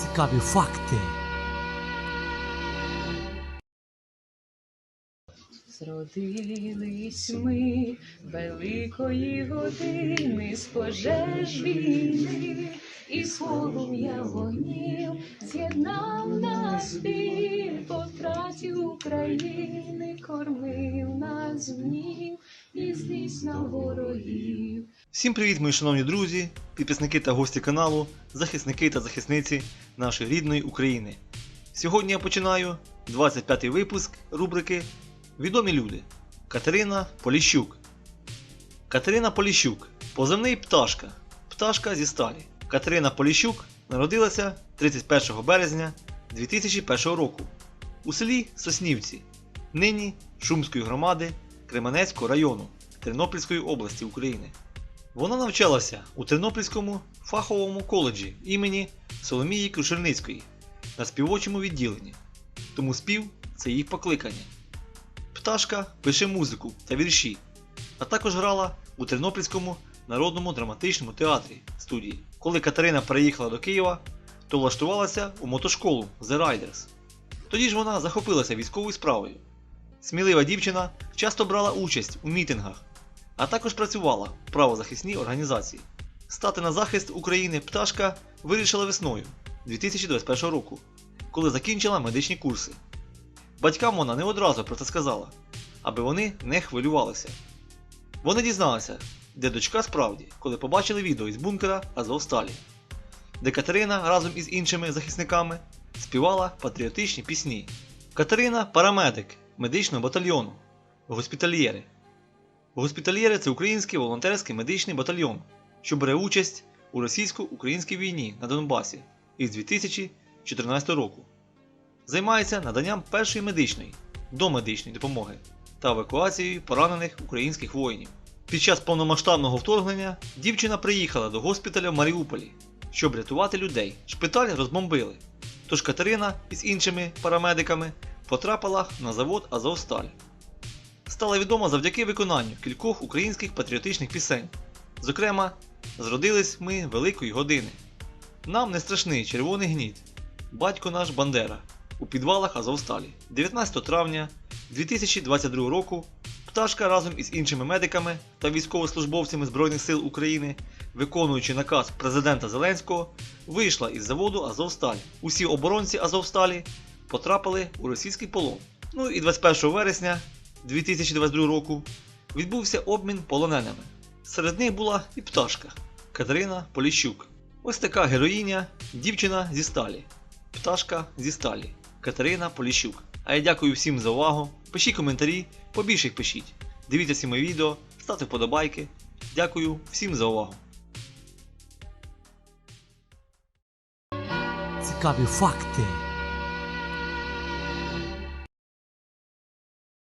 Цікаві факти. Зродились ми великої години з пожеж війни і полум'я вогнів з'єднав нас біль по втраті України, кормив нас гнів і злість на ворогів. Всім привіт, мої шановні друзі, підписники та гості каналу, захисники та захисниці нашої рідної України. Сьогодні я починаю 25-й випуск рубрики Відомі люди. Катерина Поліщук. Катерина Поліщук. Позивний пташка. Пташка зі сталі. Катерина Поліщук народилася 31 березня 2001 року у селі Соснівці, нині Шумської громади Кременецького району Тернопільської області України. Вона навчалася у Тернопільському фаховому коледжі імені Соломії Крушельницької на співочому відділенні, тому спів це їх покликання. Пташка пише музику та вірші, а також грала у Тернопільському народному драматичному театрі студії. Коли Катерина переїхала до Києва, то влаштувалася у мотошколу The Riders. Тоді ж вона захопилася військовою справою. Смілива дівчина часто брала участь у мітингах а також працювала в правозахисній організації. Стати на захист України пташка вирішила весною 2021 року, коли закінчила медичні курси. Батькам вона не одразу про це сказала, аби вони не хвилювалися. Вони дізналися, де дочка справді, коли побачили відео із бункера Азовсталі, де Катерина разом із іншими захисниками співала патріотичні пісні. Катерина парамедик медичного батальйону, госпітальєри. Госпітальєри це український волонтерський медичний батальйон, що бере участь у російсько-українській війні на Донбасі із 2014 року. Займається наданням першої медичної, домедичної допомоги та евакуацією поранених українських воїнів. Під час повномасштабного вторгнення дівчина приїхала до госпіталя в Маріуполі, щоб рятувати людей. Шпиталь розбомбили. Тож Катерина із іншими парамедиками потрапила на завод Азовсталь стала відома завдяки виконанню кількох українських патріотичних пісень. Зокрема, зродились ми великої години. Нам не страшний червоний гніт, батько наш Бандера у підвалах Азовсталі. 19 травня 2022 року пташка разом із іншими медиками та військовослужбовцями Збройних сил України, виконуючи наказ президента Зеленського, вийшла із заводу Азовсталь. Усі оборонці Азовсталі потрапили у російський полон. Ну і 21 вересня 2022 року відбувся обмін полоненими. Серед них була і пташка Катерина Поліщук. Ось така героїня, дівчина зі сталі. Пташка зі сталі. Катерина Поліщук. А я дякую всім за увагу. Пишіть коментарі, побільше їх пишіть. Дивіться всі мої відео, ставте вподобайки. Дякую всім за увагу. Цікаві факти.